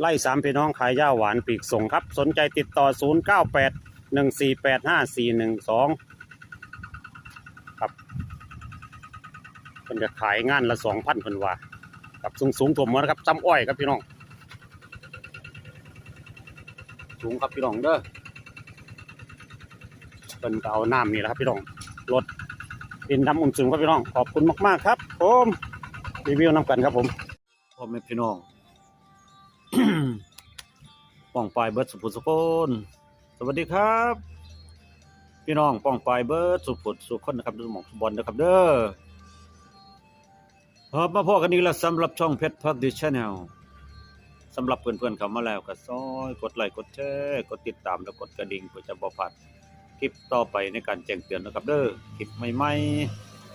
ไล่สามพี่น้องขายย่าหวานปีกส่งครับ สนใจติดต่อ 0 9 8 1 4 8 5 4 1 2 ครับเพิ่นจะขายงานละ2,000เพิ่นว่ากับสูงสูงๆถ่วมนะครับจำอ้อยครับพี่น้อง สูงครับพี่น้องเด้อเพิ่นก็เอาน้ำนี่แหละครับพี่น้องรถดินดำอุ่นสูงครับพี่น้อง ขอบคุณมาก ๆ ครับผมรีวิวน้ำกันครับผมพ่อแม่พี่น้อง ป้องปลายเบิร์ดสุภุสุคนสวัสดีครับ พี่น้องป้องปลายเบิร์ดสุภุสุคนนะครับดูหมองบอลนะครับเด้อครับมาพ่อกันอีกแล้วสำหรับช่องเพชรพักดิชแนลสำหรับเพื่อนๆเขามาแล้วก็ซอยกดไลค์กดแชร์กดติดตามแล้วกดกระดิ่งเพื่อจะบ่พลาดคลิปต่อไปในการแจ้งเตือนนะครับเด้อคลิปใหม่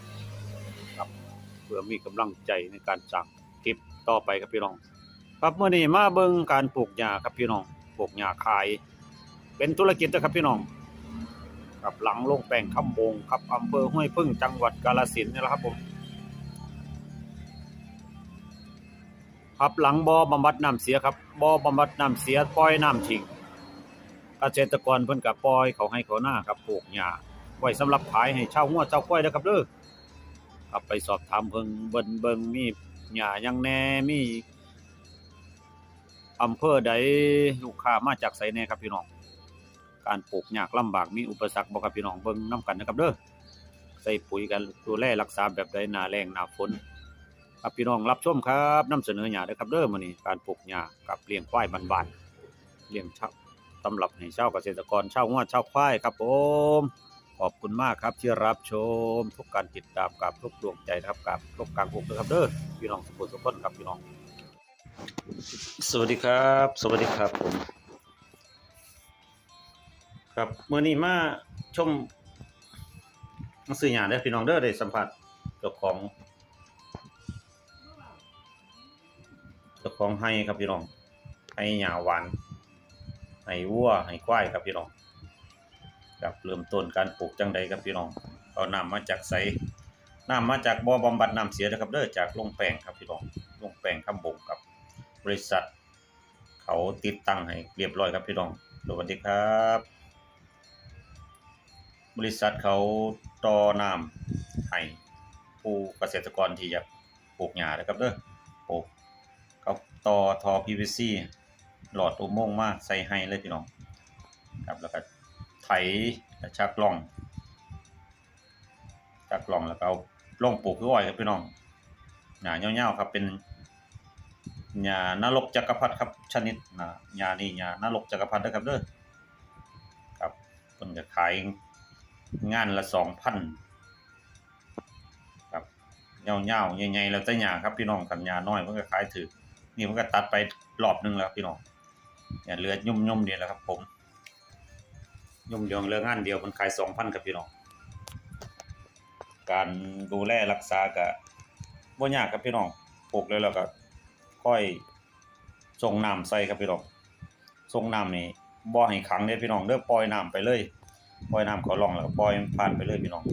ๆครับเพื่อมีกำลังใจในการสั่งคลิปต่อไปครับพี่น้อง ครับเมื่อนี้มาเบิ่งการปลูกหญ้าครับพี่น้องปลูกหญ้าขาย เป็นธุรกิจนะครับพี่น้องกับหลังลงแปลงคำบงครับอำเภอห้วยพึ่งจังหวัดกาฬสินธุ์นี่แหละครับผมครับหลังบ่อบำบัดน้ำเสียครับบ่อบำบัดน้ำเสียปล่อยน้ำทิ้งเกษตรกรเพิ่นก็ปล่อยเขาให้เขาหน้าครับปลูกหญ้าไว้สำหรับขายให้ชาวงัวชาวควายนะครับเด้อครับไปสอบถามเพิ่งเบิ่นเบิ่งมีหญ้ายังแน่มี อำเภอใดลูกค้ามาจากไสแน่ครับพี่น้อง การปลูกยากลำบากมีอุปสรรคบ่ครับพี่น้องเบิ่งนํกันนะครับเด้อใส่ปุ๋ยกันดูแลรักษาแบบใดหน้าแล้งหน้าฝนครับพี่น้องรับชมครับนำเสนอหญ้าเด้อครับเด้อมื้อนี้การปลูกหญ้ากับเลี้ยงควายบ้านๆเลี้ยงชาวสำหรับให้ชาวเกษตรกรชาวงัวชาวควายครับผมขอบคุณมากครับที่รับชมทุกการติดตามกับทุกดวงใจครับกับทุกการปลูกนะครับเด้อพี่น้องสุขสุขคนครับพี่น้อง สวัสดีครับ สวัสดีครับผม ครับเมื่อนี้มาชมหนังสือหยาได้พี่น้องเด้อได้สัมผัสเจ้าของเจ้าของให้ครับพี่น้องให้หยาหวานให้วัวให้ควายครับพี่น้องครับเริ่มต้นการปลูกจังใดครับพี่น้องเอาน้ำมาจากไสน้ำมาจากบ่อบำบัดน้ำเสียนะครับเด้อจากลงแปลงครับพี่น้องลงแปลงคำบงครับ บริษัท เขาติดตั้งให้เรียบร้อยครับพี่น้องสวัสดีครับ บริษัทเขาต่อน้ำให้ผู้เกษตรกรที่อยากปลูกหญ้านะครับเด้อปลูกเขาต่อทอ PVC หลอดอุโมงค์มากใส่ให้เลยพี่น้องครับแล้วก็ไถและชักล่องชักล่องแล้วก็เอาลงปลูกคืออ้อยครับพี่น้องหญ้าเงาวๆครับเป็น หญ้านรกจักรพรรดิครับ ชนิดนะหญ้านี่หญ้านรกจักรพรรดินะครับเด้อครับเพิ่นจะขายงานละ2,000ครับยาวๆใหญ่ๆแล้วแต่หญ้าครับพี่น้องกันหญ้าน้อยเพิ่นก็ขายถูกนี่เพิ่นก็ตัดไปรอบหนึงแล้วพี่น้องเนี่ยเลือยุ่มๆนี่แหละครับ ผมยุ่มเดียวเลืองานเดียวเพิ่นขาย2,000ครับพี่น้องการดูแลรักษาก็บ่ยากครับพี่น้องปลูกเลยแล้วก็ ค่อยส่งน้ำใส่ครับพี่น้องส่งน้ำนี่บ่ให้ขังเด้พี่น้องเด้อปล่อยน้ำไปเลยปล่อยน้ำเขาล่องแล้วปล่อยผ่านไปเลยพี่น้อง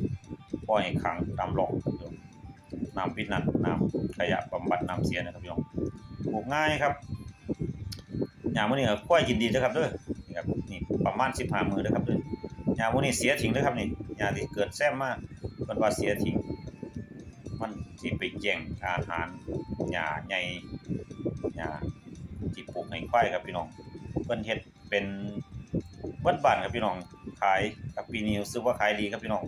ปล่อยให้ขังตามร่องครับพี่น้องน้ำพิษนั่นน้ำขยะบำบัดน้ำเสียนะครับพี่น้องปลูกง่ายครับอย่างมื้อนี้ก็ค่อยกินดีเด้อครับเด้อนี่ครับนี่ประมาณ15มื้อเด้อครับเด้ออย่างมื้อนี้เสียทิ้งเด้อครับนี่อย่างที่เกิดแซมมาเพิ่นว่าเสียทิ้งมันสิไปแย่งอาหารหญ้าใหญ่ หญ้าที่ปลูกให้ควายครับพี่น้องเพิ่นเฮ็ดเป็นเบิดบ้านครับพี่น้องขายครับปีนี้รู้สึกว่าขายดีครับพี่น้อง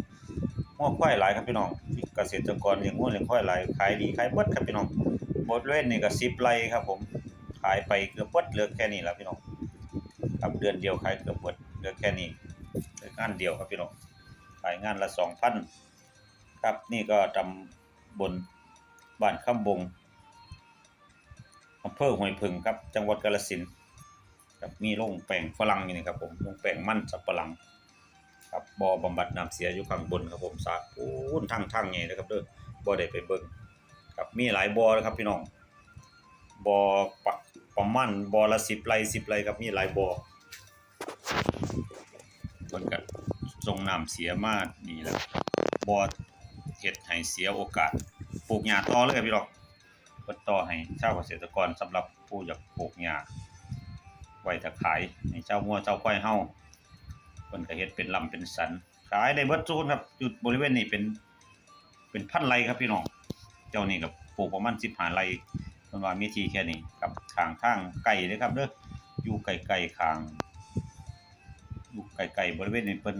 งัวควายหลายครับพี่น้องที่เกษตรกรเลี้ยงงัวเลี้ยงควายหลายขายดีขายเบิดครับพี่น้องบริเวณนี่ก็10ไร่ครับ ผมขายไปเกือบเบิดเหลือแค่นี้แล้วพี่น้องครับเดือนเดียวขายเกือบเบิดเหลือแค่นี้เลืองานเดียวครับพี่น้องขายงานละ2,000ครับนี่ก็ตำบนบ้านคำบง อำเภอห้วยพึ่งครับ จังหวัดกาฬสินธุ์ครับมีโรงแปลงฝรั่งอยู่นี่ครับผมโรงแปลงมันสับปะหลัง ครับบ่อบำบัดน้ำเสียอยู่ข้างบนครับผมสาปูนทั้งทั้งใหญ่นะครับเด้อบ่ได้ไปเบิ่งครับมีหลายบ่อนะครับพี่น้องบ่อปักประมาณบ่อละ10ไร่10ไร่ครับมีหลายบ่อเพิ่นก็ส่งน้ำเสียมากนี่แหละบ่อเฮ็ดให้เสียโอกาสปลูกหญ้าต่อเลยครับพี่น้อง เพิ่นต่อให้ชาวเกษตรกรสำหรับผู้อยากปลูกหญ้าไว้ถ้าขายให้เจ้างัวเจ้าควายเฮาเพิ่นก็เฮ็ดเป็นลำเป็นสัน ขายได้เบิดทุกคนครับจุดบริเวณนี้เป็น เป็นพันไร่ครับพี่น้อง เจ้านี่ก็ปลูกประมาณ15ไร่เพิ่นว่ามีที่แค่นี้ครับข้างทางไกลเด้อครับเด้ออยู่ไกลๆข้างอยู่ไกลๆบริเวณนี้เพิ่น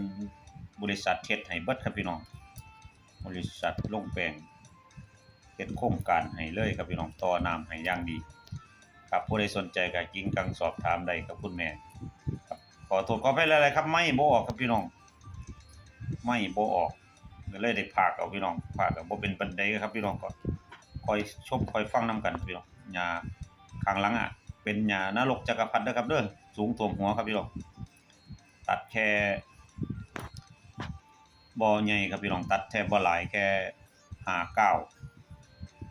บริษัทเฮ็ดให้เบิดครับพี่น้อง บริษัทลงแปลง เฮ็ดโครงการให้เลยครับพี่น้องต่อน้ำให้อย่างดี ครับผู้ใดสนใจก็ยิงกังสอบถามได้กับคุณแม่ครับขอโทษขอไปหลายๆครับ ไม่บ่ออกครับพี่น้อง ไม่บ่ออกเลยได้พากเอาพี่น้องพากก็บ่เป็นปันไดครับพี่น้องก็คอยชมคอยฟังนํกันพี่น้องหญ้าข้างหลังอะ เป็นหญ้านรกจักรพรรดิเด้อครับเด้อสูงท่วมหัวครับพี่น้องตัดแค่บ่ใหญ่ครับพี่น้องตัดแค่บ่หลายแค่หาเก้า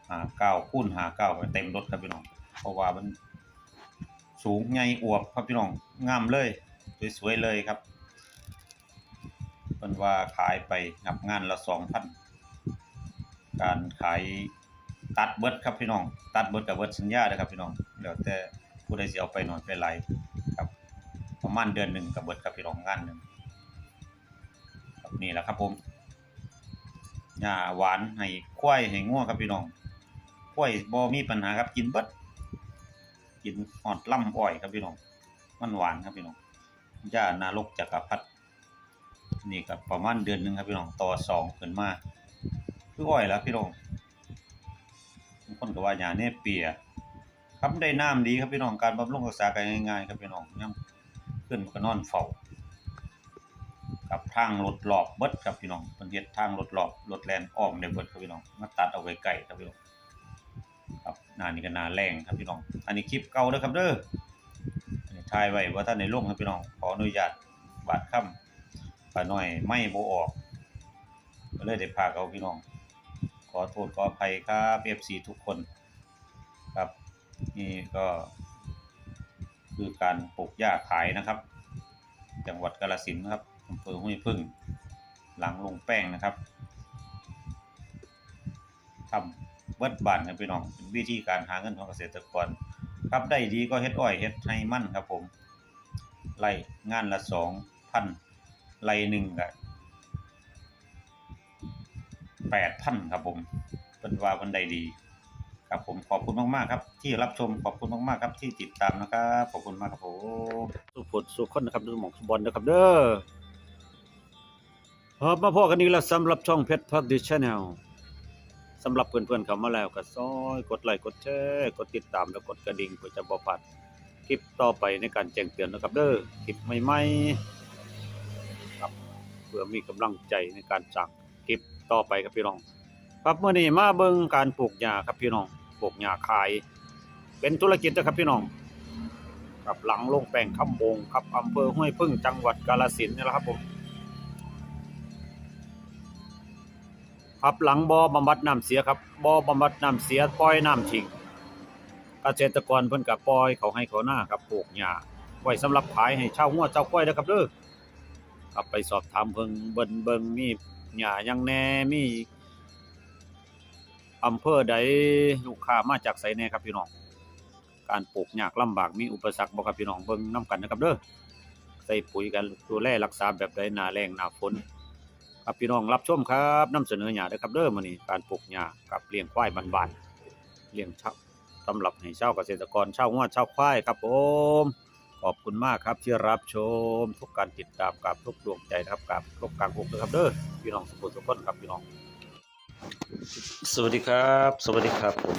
หาเก้าคูณหาเก้าก็เต็มรถครับพี่น้อง เพราะว่ามันสูงใหญ่อวบครับพี่น้องงามเลย สวยๆเลยครับเพิ่นว่าขายไปครับงานละ2,000การขายตัดเบิดครับพี่น้อง ตัดเบิดกับเบิดสัญญาเด้อครับพี่น้องแล้วแต่ผู้ใดสิเอาไปนอนไปหลครับประมาณเดือนหนึ่งกับเบิดครับพี่น้องงานหนึ่งนี่แหละครับผมหญ้าหวานให้ควายให้งัวครับพี่น้อง ควยบ่มีปัญหาครับกินเบิดกินฮอดล่ำอ้อยครับพี่น้องมันหวานครับพี่น้องย่านารกจักรพรรดินี่ก็ประมาณเดือนหนึ่งครับพี่น้องต่อสองขึ้นมาคืออ้อยแล้วพี่น้องบางคนก็ว่าหญ้าเนเปียครับได้น้ำดีครับพี่น้องการบำรุงรักษากันง่ายๆครับพี่น้องยังขึ้นก็นอนเฝ้ากับทางรถรอบเบิดครับพี่น้องเพิ่นเฮ็ดทางรถรอบรถแลนอ้อมได้เบิดครับพี่น้องมาตัดเอาไว้ใกล้ครับพี่น้อง ครับหนานี่ก็หนาแรงครับพี่น้อง อันนี้คลิปเก่าเด้อครับเด้ออันนี้ถ่ายไว้ว่าท่านในลงครับพี่น้อง ขออนุญาตบาดค่ำป้าน้อยไม่โบ่ออกก็เลยได้พาเอาพี่น้อง ขอโทษขออภัยครับ FC ทุกคน ครับ นี่ก็คือการปลูกหญ้าขายนะครับ จังหวัดกาฬสินนะครับอำเภอห้วยพึ่ง หลังลงแป้งนะครับทำ เบิดบานครับพี่น้องเป็นวิธีการหาเงินของเกษตรกรครับได้ดีก็เฮ็ดอ้อยเฮ็ดให้มั่นครับผมไร่งานละสองพันไร่หนึ่งก็แปดพันครับผมเป็นว่าเพิ่นได้ดีครับผมขอบคุณมากๆครับ ที่รับชมขอบคุณมากๆครับที่ติดตามนะครับขอบคุณมากครับผมสุขผลสุขคนนะครับดูหมองสุบอลนะครับเด้อครับมาพอกันอีกแล้วสำหรับช่องเพชรพักดิชแนล สำหรับเพื่อนๆเข้ามาแล้วก็ซอยกดไลค์กดแชร์กดติดตามแล้วกดกระดิ่งเพื่อจะบ่พลาดคลิปต่อไปในการแจ้งเตือนนะครับเด้อคลิปใหม่ๆครับเพื่อมีกำลังใจในการสร้างคลิปต่อไปครับพี่น้อง ครับมื้อนี้มาเบิ่งการปลูกหญ้าครับพี่น้องปลูกหญ้าขาย เป็นธุรกิจนะครับพี่น้องครับหลังลงแปลงคำบงครับอำเภอห้วยพึ่งจังหวัดกาฬสินธุ์นี่แหละครับผม ครับหลังบ่อบำบัดน้ำเสียครับบ่อบำบัดน้ำเสียปล่อยน้ำทิ้งเกษตรกรเพิ่นก็ปล่อยเขาให้เขาหน้าครับปลูกหญ้าไว้สำหรับขายให้ชาวงัวชาวควายนะครับเด้อครับไปสอบถามเพิ่งเบิ่งเบิ่งมีหญ้ายังแน่มีอำเภอใดลูกค้ามาจากไสแน่ครับพี่น้อง การปลูกยากลำบากมีอุปสรรคบ่ครับพี่น้องเบิ่งนํกันนะครับเด้อใส่ปุ๋ยกันดูแลรักษาแบบใดหน้าแล้งหน้าฝน ครับพี่น้องรับชมครับนำเสนอหญ้าเด้อครับเด้อมื้อนี้การปลูกหญ้ากับเลี้ยงควายบ้านๆเลี้ยงชาวสำหรับให้ชาวเกษตรกรชาวงัวชาวควายครับผมขอบคุณมากครับที่รับชม ทุกการติดตามกับทุกดวงใจนะครับกับทุกการปลูกนะครับเด้อพี่น้องสุขทุกคนครับพี่น้อง สวัสดีครับ สวัสดีครับผม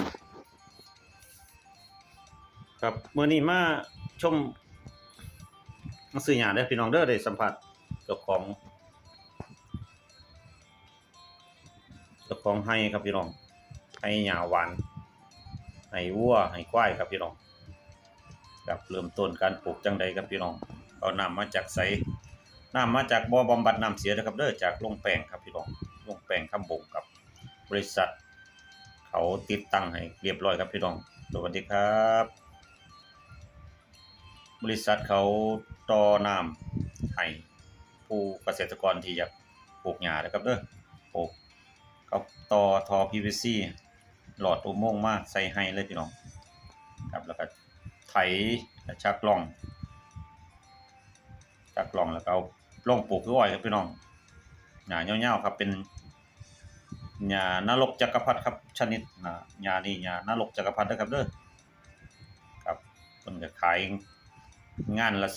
ครับเมื้อนี้มาชมมาซื้อหญ้าเด้อพี่น้องเด้อได้สัมผัสเจ้าของ เจ้าของให้ครับพี่น้องให้หญ้าหวานให้วัวให้ควายครับพี่น้องครับเริ่มต้นการปลูกจังใดครับพี่น้องเอาน้ำมาจากไสน้ำมาจากบ่อบำบัดน้ำเสียนะครับเด้อจากลงแปลงครับพี่น้องลงแปลงคำบงกับบริษัท เขาติดตั้งให้เรียบร้อยครับพี่น้องสวัสดีครับ บริษัทเขาต่อน้ำให้ผู้เกษตรกรที่อยากปลูกหญ้านะครับเด้อปลูก เขาต่อทอ PVC หลอดอุโมงค์มาใส่ให้เลยพี่น้องครับแล้วก็ไถชักล่องจากล่องแล้วก็เอาลงปลูกคืออ้อยครับพี่น้องหญ้ายาวๆครับเป็นหญ้านรกจักรพรรดิครับชนิดนะหญ้านี่หญ้านรกจักรพรรดิเด้อครับเด้อครับเพิ่นก็ขายงานละ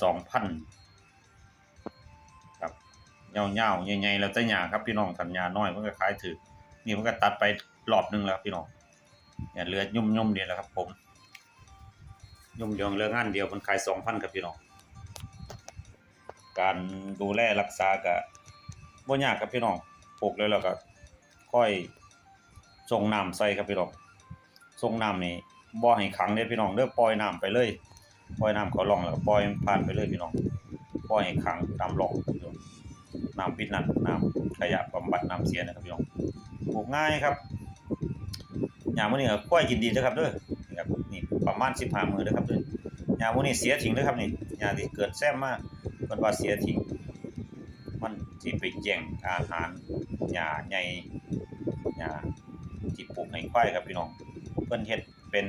2,000ครับยาวๆใหญ่ๆแล้วแต่หญ้าครับพี่น้องคันหญ้าน้อยมันก็ขายถูก นี่มันก็ตัดไปรอบหนึงแล้วครับพี่น้องเนี่ยเหลือยุ่มๆนี่แหละครับผมยุ่งเรื่องเรืองานเดียวมันขาย2,000ครับพี่น้องการดูแลรักษาก็บ่ยากครับพี่น้องปลูกแล้วแล้วก็ค่อยส่งน้ำใส่ครับพี่น้องส่งน้ำนี่บ่ให้ขังเด้อพี่น้องเด้อปล่อยน้ำไปเลยปล่อยน้ำเขาร่องแล้วก็ปล่อยผ่านไปเลยพี่น้องบ่ให้ขังตามร่องครับพี่น้องน้ำพิษนั่นน้ำขยะบำบัดน้ำเสียนะครับพี่น้อง ปลูกง่ายครับยามมื้อนี้ก็ค่อยกินดีเด้อครับด้อนี่ครับนี่ประมาณ15มื้อเด้อครับด้อยามมื้อนี้เสียทิ้งเด้อครับนี่ยามที่เกิดแซมมาเพิ่นว่าเสียทิ้งมันสิไปแย่งอาหารหญ้าใหญ่หญ้าที่ปลูกให้ควายครับพี่น้องเพิ่นเฮ็ดเป็น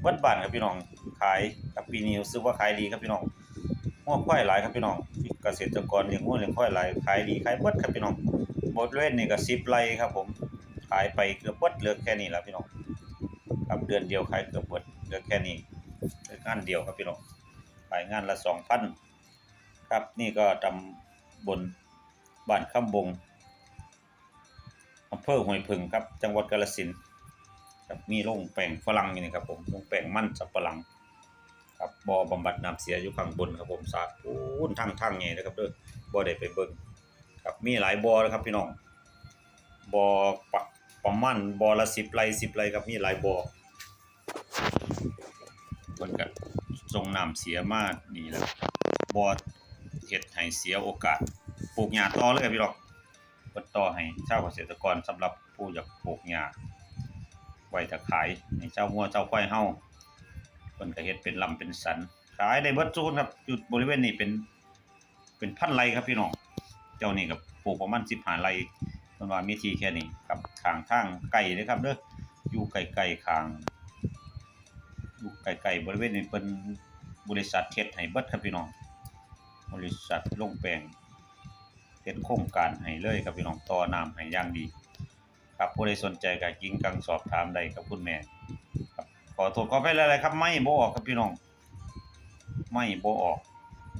เบิดบ้านครับพี่น้องขายครับปีนี้รู้สึกว่าขายดีครับพี่น้องงัวควายหลายครับพี่น้องเกษตรกรเลี้ยงงัวเลี้ยงควายหลายขายดีขายเบิดครับพี่น้อง บริเวณนี่ก็10ไร่ครับ ผม ขายไปเกือบเบิดเหลือแค่นี้แล้วพี่น้องครับเดือนเดียวขายเกือบเบิดเหลือแค่นี้เหลืองานเดียวครับพี่น้องขายงานละ2,000ครับนี่ก็ตำบลบ้านคำบงอำเภอห้วยผึ่งครับ จังหวัดกาฬสินธุ์ครับมีโรงแป้งฝรั่งนี่ครับผมโรงแป้งมันสับปะหลังครับบ่อบำบัดน้ำเสียอยู่ข้างบนครับผมสาดปูนทางทางใหญ่นะครับเด้อบ่ได้ไปเบิ่ง ครับมีหลายบ่อนะครับพี่น้องบ่อปะประมาณบ่อละ10ไร่10ไรครับมีหลายบ่อเพิ่นก็ส่งน้ำเสียมากนี่แหละบ่อเฮ็ดให้เสียโอกาสปลูกหญ้าต่อเลยพี่น้องเปิดต่อให้ชาวเกษตรกรสำหรับผู้อยากปลูกหญ้าไว้ถ้าขายให้เจ้างัวเจ้าควายเฮาเพิ่นก็เฮ็ดเป็นลำเป็นสันขายได้เบิดทุกคนครับอยู่บริเวณนี้เป็นเป็นพันไรครับพี่น้อง เจ้านี่ก็ปลูกประมาณ15ไร่เพิ่นว่ามีทีแค่นี้ครับขางทางไกลเด้อครับเด้ออยู่ไกลๆขางอยู่ไกลๆบริเวณนี้เพิ่นบริษัทเฮ็ดให้เบิดครับพี่น้อง บริษัทลงแปลงเฮ็ดโครงการให้เลยครับพี่น้องต่อน้ำให้อย่างดี ครับผู้ใดสนใจก็ยิงกังสอบถามได้กับคุณแม่ครับขอโทษขอไปหลายครับไม่โบออกครับพี่น้อง ไม่โบออก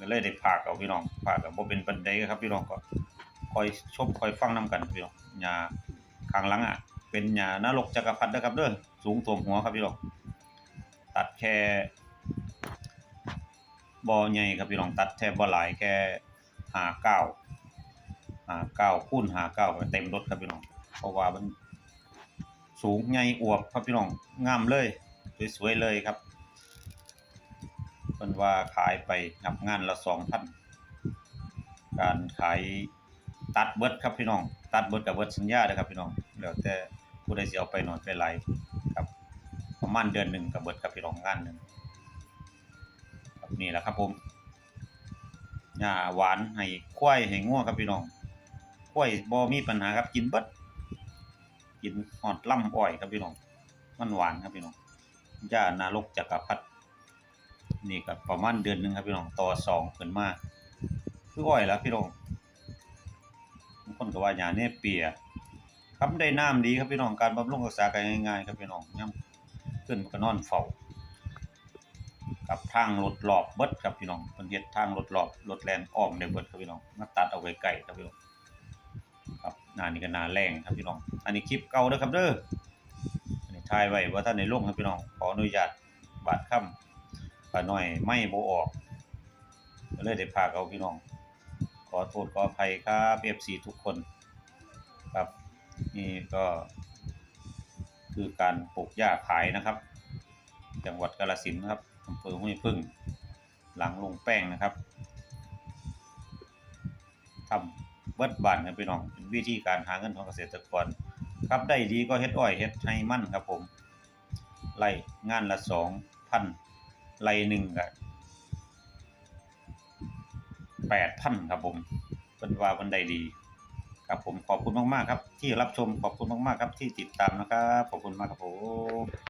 ก็เลยได้พากเอาพี่น้องพากก็บ่เป็นปานใดครับพี่น้องก็คอยชมคอยฟังนํกันพี่น้องหญ้าข้างหลังอะเป็นหญ้านรกจักรพรรดินะครับเด้อสูงท่วมหัวครับพี่น้องตัดแค่บ่ใหญ่ครับพี่น้องตัดแทบบ่หลายแค่หาเก้าหาเก้าคูณหาเก้าก็เต็มรถครับพี่น้องเพราะว่ามันสูงใหญ่อวบครับพี่น้องงามเลยสวยๆเลยครับ เพิ่นว่าขายไปนับงานละ2,000การขายตัดเบิดครับพี่น้อง ตัดเบิดกับเบิดสัญญาเด้อครับพี่น้องแล้วแต่ผู้ใดสิเอาไปนอนไปไหลครับประมาณเดือนหนึ่งก็เบิดครับพี่น้องงานหนึ่งครับนี่แหละครับผมหญ้าหวานให้ควายให้งัวครับพี่น้องควายบ่มีปัญหาครับกินเบิดกินฮอดล่ำอ้อยครับพี่น้องมันหวานครับพี่น้องหญ้านรกจักรพรรดิ นี่ก็ประมาณเดือนหนึ่งครับพี่น้องต่อสองขึ้นมาคืออ้อยแล้วพี่น้องบางคนก็ว่าหญ้าเนเปียครับได้น้ำดีครับพี่น้องการบำรุงรักษาก็ง่ายๆครับพี่น้องยามขึ้นก็นอนเฝ้ากับทางรถรอบเบิดครับพี่น้องเพิ่นเฮ็ดทางรถรอบรถแลนอ้อมได้เบิดครับพี่น้องมาตัดเอาไว้ไกลครับพี่น้องครับนานี้ก็นาแรงครับพี่น้อง อันนี้คลิปเก่าเด้อครับเด้ออันนี้ถ่ายไว้ว่าท่านได้ลงครับพี่น้องขออนุญาตบาดค่ำ ป้าน้อยไม่โบออกก็เลยได้พากเอาพี่น้อง ขอโทษขออภัยครับ FC ทุกคน ครับนี่ก็คือการปลูกหญ้าขายนะครับ จังหวัดกาฬสินครับอำเภอห้วยพึ่ง หลังลงแป้งนะครับทำเบิดบานกันพี่น้องเป็นวิธีการหาเงินของเกษตรกร ครับได้ดีก็เฮ็ดอ้อยเฮ็ดให้มั่นครับผมไล่งานละสองพัน ไล่หนึ่งก็แปดพันครับผมเป็นว่าบันไดดีครับผมขอบคุณมาก ๆ ครับ ที่รับชมขอบคุณมาก ๆ ครับที่ติดตามนะครับ ขอบคุณมากครับผม